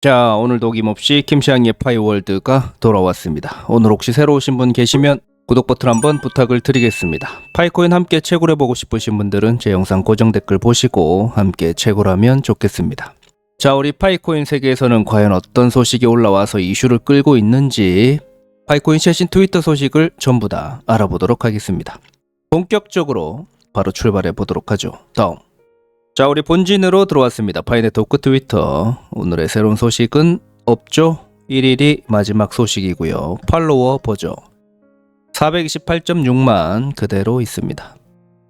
자, 오늘도 어김없이 김시향의 파이월드가 돌아왔습니다. 오늘 혹시 새로 오신 분 계시면 구독 버튼 한번 부탁을 드리겠습니다. 파이코인 함께 채굴해 보고 싶으신 분들은 제 영상 고정 댓글 보시고 함께 채굴하면 좋겠습니다. 자, 우리 파이코인 세계에서는 과연 어떤 소식이 올라와서 이슈를 끌고 있는지 파이코인 최신 트위터 소식을 전부 다 알아보도록 하겠습니다. 본격적으로 바로 출발해 보도록 하죠. 다음. 자, 우리 본진으로 들어왔습니다. 파이네 토크 트위터. 오늘의 새로운 소식은 없죠? 1일이 마지막 소식이고요. 팔로워 보죠. 428.6만 그대로 있습니다.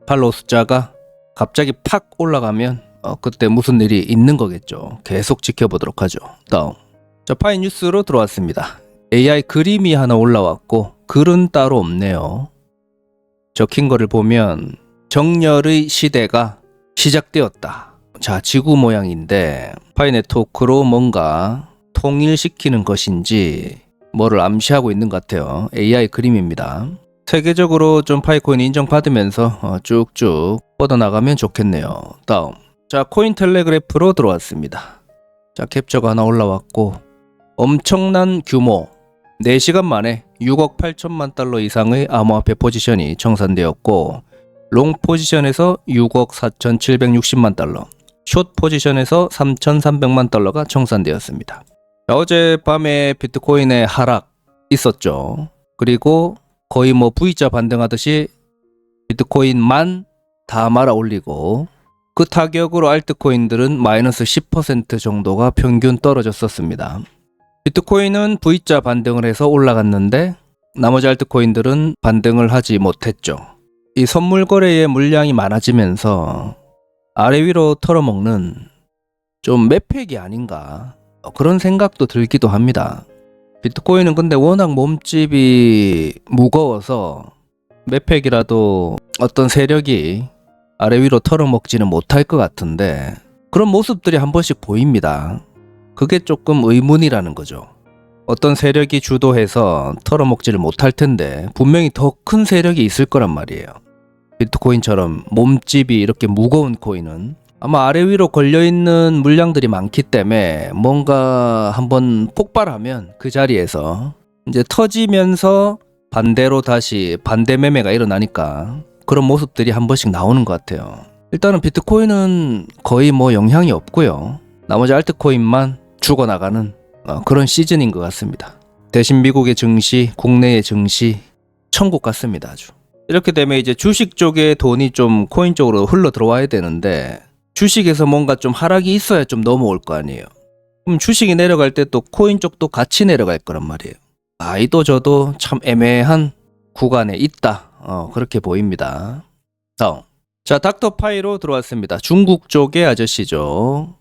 팔로우 숫자가 갑자기 팍 올라가면 어, 그때 무슨 일이 있는 거겠죠. 계속 지켜보도록 하죠. 다음. 자, 파이 뉴스로 들어왔습니다. AI 그림이 하나 올라왔고 글은 따로 없네요. 적힌 거를 보면 정렬의 시대가 시작되었다. 자, 지구 모양인데 파이 네트워크로 뭔가 통일시키는 것인지 뭐를 암시하고 있는 것 같아요. AI 그림입니다. 세계적으로 좀 파이코인 인정받으면서 어, 쭉쭉 뻗어나가면 좋겠네요. 다음. 자, 코인 텔레그래프로 들어왔습니다. 자, 캡처가 하나 올라왔고 엄청난 규모 4시간 만에 6억 8천만 달러 이상의 암호화폐 포지션이 청산되었고 롱 포지션에서 6억 4,760만 달러, 숏 포지션에서 3,300만 달러가 청산되었습니다. 자, 어젯밤에 비트코인의 하락 있었죠. 그리고 거의 뭐 V자 반등하듯이 비트코인만 다 말아 올리고 그 타격으로 알트코인들은 마이너스 10% 정도가 평균 떨어졌었습니다. 비트코인은 V자 반등을 해서 올라갔는데 나머지 알트코인들은 반등을 하지 못했죠. 이 선물 거래의 물량이 많아지면서 아래 위로 털어먹는 좀 매팩이 아닌가 어, 그런 생각도 들기도 합니다. 비트코인은 근데 워낙 몸집이 무거워서 매팩이라도 어떤 세력이 아래 위로 털어먹지는 못할 것 같은데 그런 모습들이 한 번씩 보입니다. 그게 조금 의문이라는 거죠. 어떤 세력이 주도해서 털어먹지를 못할 텐데 분명히 더 큰 세력이 있을 거란 말이에요. 비트코인처럼 몸집이 이렇게 무거운 코인은 아마 아래 위로 걸려 있는 물량들이 많기 때문에 뭔가 한번 폭발하면 그 자리에서 이제 터지면서 반대로 다시 반대 매매가 일어나니까 그런 모습들이 한 번씩 나오는 것 같아요. 일단은 비트코인은 거의 뭐 영향이 없고요. 나머지 알트코인만 죽어나가는 어, 그런 시즌인 것 같습니다. 대신 미국의 증시, 국내의 증시 천국 같습니다. 아주. 이렇게 되면 이제 주식 쪽에 돈이 좀 코인 쪽으로 흘러 들어와야 되는데 주식에서 뭔가 좀 하락이 있어야 좀 넘어올 거 아니에요. 그럼 주식이 내려갈 때 또 코인 쪽도 같이 내려갈 거란 말이에요. 아 이도 저도 참 애매한 구간에 있다. 어, 그렇게 보입니다. 다음. 자, 닥터파이로 들어왔습니다. 중국 쪽의 아저씨죠.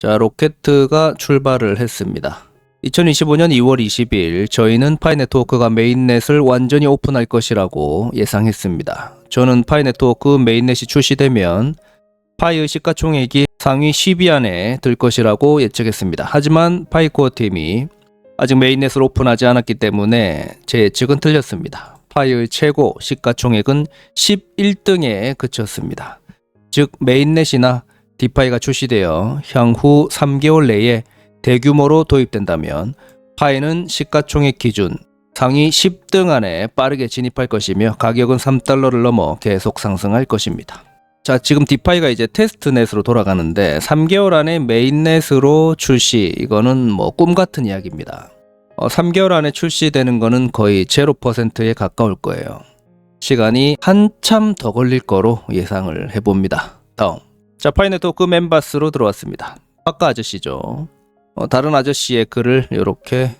자, 로켓가 출발을 했습니다. 2025년 2월 20일 저희는 파이네트워크가 메인넷을 완전히 오픈할 것이라고 예상했습니다. 저는 파이네트워크 메인넷이 출시되면 파이의 시가총액이 상위 10위 안에 들 것이라고 예측했습니다. 하지만 파이코어 팀이 아직 메인넷을 오픈하지 않았기 때문에 제 예측은 틀렸습니다. 파이의 최고 시가총액은 11등에 그쳤습니다. 즉 메인넷이나 디파이가 출시되어 향후 3개월 내에 대규모로 도입된다면 파이는 시가총액 기준 상위 10등 안에 빠르게 진입할 것이며 가격은 3달러를 넘어 계속 상승할 것입니다. 자, 지금 디파이가 이제 테스트넷으로 돌아가는데 3개월 안에 메인넷으로 출시 이거는 뭐 꿈 같은 이야기입니다. 어, 3개월 안에 출시되는 거는 거의 0%에 가까울 거예요. 시간이 한참 더 걸릴 거로 예상을 해봅니다. 다음. 자, 파이네트워크 멤버스로 들어왔습니다. 아까 아저씨죠. 어, 다른 아저씨의 글을 이렇게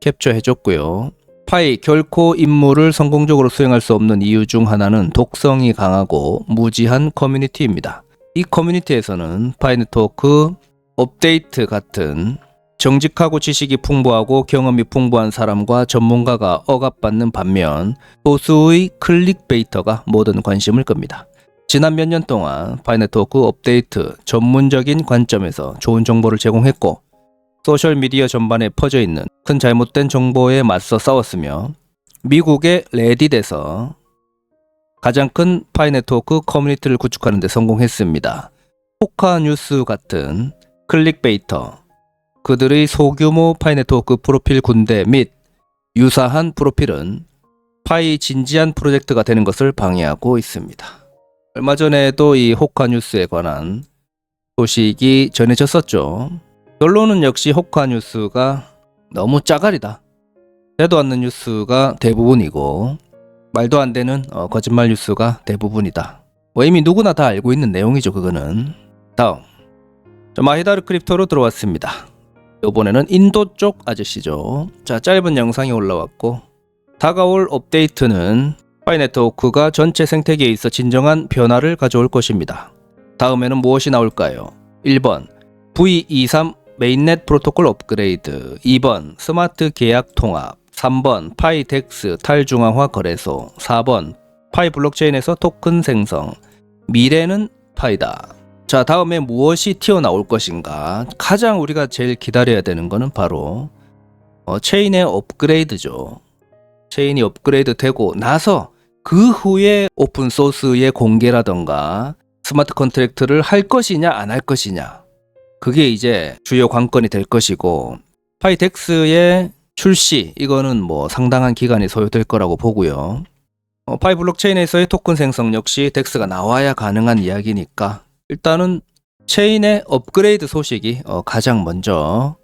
캡처해줬고요. 파이 결코 임무를 성공적으로 수행할 수 없는 이유 중 하나는 독성이 강하고 무지한 커뮤니티입니다. 이 커뮤니티에서는 파이 네트워크 업데이트 같은 정직하고 지식이 풍부하고 경험이 풍부한 사람과 전문가가 억압받는 반면 소수의 클릭베이터가 모든 관심을 끕니다. 지난 몇 년 동안 파이네트워크 업데이트 전문적인 관점에서 좋은 정보를 제공했고 소셜미디어 전반에 퍼져 있는 큰 잘못된 정보에 맞서 싸웠으며 미국의 레딧에서 가장 큰 파이 네트워크 커뮤니티를 구축하는 데 성공했습니다. 포카 뉴스 같은 클릭베이터, 그들의 소규모 파이 네트워크 프로필 군대 및 유사한 프로필은 파이 진지한 프로젝트가 되는 것을 방해하고 있습니다. 얼마 전에도 이 호카 뉴스에 관한 소식이 전해졌었죠. 결론은 역시 호카 뉴스가 너무 짜가리다. 되도 않는 뉴스가 대부분이고 말도 안 되는 어, 거짓말 뉴스가 대부분이다. 뭐 이미 누구나 다 알고 있는 내용이죠. 그거는 다음 자, 마히다르 크립토로 들어왔습니다. 이번에는 인도 쪽 아저씨죠. 자 짧은 영상이 올라왔고 다가올 업데이트는 파이 네트워크가 전체 생태계에 있어 진정한 변화를 가져올 것입니다. 다음에는 무엇이 나올까요? 1번 V23 메인넷 프로토콜 업그레이드 2번 스마트 계약 통합 3번 파이 덱스 탈중앙화 거래소 4번 파이 블록체인에서 토큰 생성 미래는 파이다. 자 다음에 무엇이 튀어나올 것인가 가장 우리가 제일 기다려야 되는 것은 바로 어, 체인의 업그레이드죠. 체인이 업그레이드 되고 나서 그 후에 오픈 소스의 공개라던가 스마트 컨트랙트를 할 것이냐 안 할 것이냐 그게 이제 주요 관건이 될 것이고 파이덱스의 출시 이거는 뭐 상당한 기간이 소요될 거라고 보고요. 어, 파이 블록체인에서의 토큰 생성 역시 덱스가 나와야 가능한 이야기니까 일단은 체인의 업그레이드 소식이 어, 가장 먼저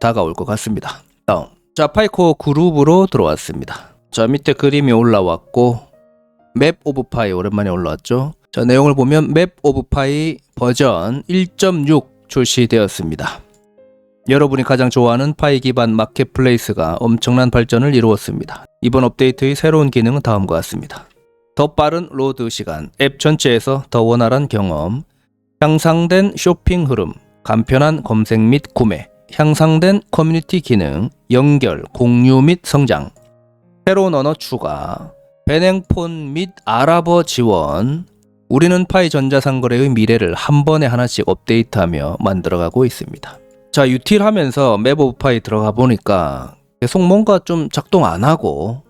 다가올 것 같습니다. 다음 자 파이코 그룹으로 들어왔습니다. 자 밑에 그림이 올라왔고 맵 오브 파이 오랜만에 올라왔죠. 자 내용을 보면 맵 오브 파이 버전 1.6 출시되었습니다. 여러분이 가장 좋아하는 파이 기반 마켓플레이스가 엄청난 발전을 이루었습니다. 이번 업데이트의 새로운 기능은 다음과 같습니다. 더 빠른 로드 시간, 앱 전체에서 더 원활한 경험, 향상된 쇼핑 흐름, 간편한 검색 및 구매, 향상된 커뮤니티 기능, 연결, 공유 및 성장, 새로운 언어 추가, 베냉폰 및 아랍어 지원, 우리는 파이 전자상거래의 미래를 한 번에 하나씩 업데이트하며 만들어가고 있습니다. 자, 유틸 하면서 맵 오브 파이 들어가 보니까 계속 뭔가 좀 작동 안 하고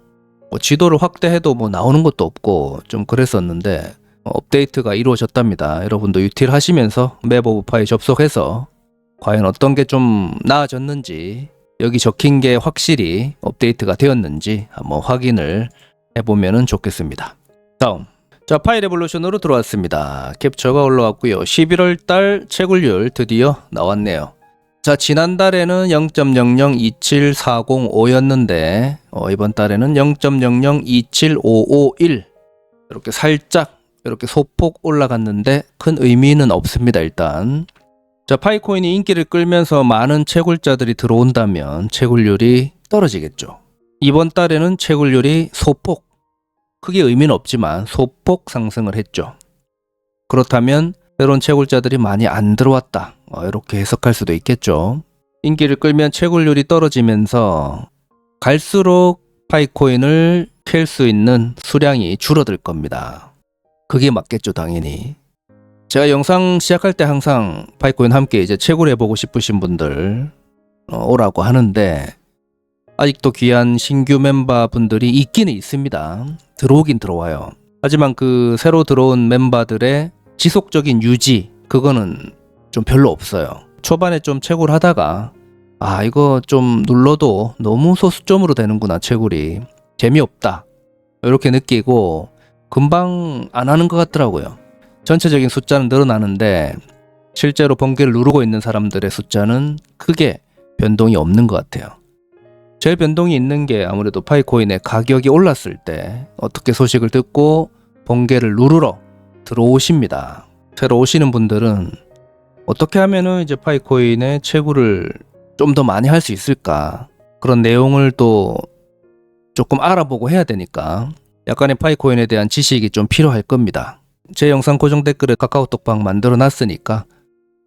뭐 지도를 확대해도 뭐 나오는 것도 없고 좀 그랬었는데 어, 업데이트가 이루어졌답니다. 여러분도 유틸 하시면서 맵 오브 파이 접속해서 과연 어떤 게 좀 나아졌는지 여기 적힌 게 확실히 업데이트가 되었는지 한번 확인을 해보면 좋겠습니다. 다음 자 파이 레볼루션으로 들어왔습니다. 캡처가 올라왔고요. 11월 달 채굴률 드디어 나왔네요. 자 지난달에는 0.0027405였는데 어, 이번 달에는 0.0027551 이렇게 살짝 이렇게 소폭 올라갔는데 큰 의미는 없습니다. 일단 자 파이코인이 인기를 끌면서 많은 채굴자들이 들어온다면 채굴률이 떨어지겠죠. 이번 달에는 채굴률이 소폭 크게 의미는 없지만 소폭 상승을 했죠. 그렇다면 새로운 채굴자들이 많이 안 들어왔다. 어, 이렇게 해석할 수도 있겠죠. 인기를 끌면 채굴률이 떨어지면서 갈수록 파이코인을 캘 수 있는 수량이 줄어들 겁니다. 그게 맞겠죠, 당연히. 제가 영상 시작할 때 항상 파이코인 함께 이제 채굴 해 보고 싶으신 분들 어, 오라고 하는데 아직도 귀한 신규 멤버 분들이 있기는 있습니다. 들어오긴 들어와요. 하지만 그 새로 들어온 멤버들의 지속적인 유지 그거는 좀 별로 없어요. 초반에 좀 채굴 하다가 아 이거 좀 눌러도 너무 소수점으로 되는구나 채굴이 재미없다 이렇게 느끼고 금방 안 하는 것 같더라고요. 전체적인 숫자는 늘어나는데 실제로 번개를 누르고 있는 사람들의 숫자는 크게 변동이 없는 것 같아요. 제일 변동이 있는 게 아무래도 파이코인의 가격이 올랐을 때 어떻게 소식을 듣고 번개를 누르러 들어오십니다. 새로 오시는 분들은 어떻게 하면은 이제 파이코인의 채굴을 좀 더 많이 할 수 있을까 그런 내용을 또 조금 알아보고 해야 되니까 약간의 파이코인에 대한 지식이 좀 필요할 겁니다. 제 영상 고정 댓글에 카카오톡방 만들어 놨으니까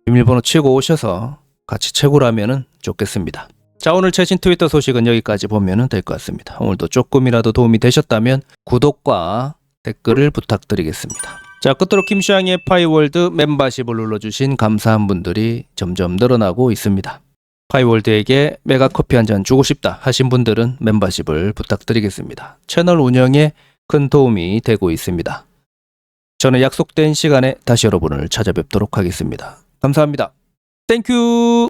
비밀번호 치고 오셔서 같이 채굴하면 좋겠습니다. 자 오늘 최신 트위터 소식은 여기까지 보면 될 것 같습니다. 오늘도 조금이라도 도움이 되셨다면 구독과 댓글을 부탁드리겠습니다. 자 끝으로 김슈양의 파이월드 멤버십을 눌러주신 감사한 분들이 점점 늘어나고 있습니다. 파이월드에게 메가 커피 한 잔 주고 싶다 하신 분들은 멤버십을 부탁드리겠습니다. 채널 운영에 큰 도움이 되고 있습니다. 저는 약속된 시간에 다시 여러분을 찾아뵙도록 하겠습니다. 감사합니다. 땡큐!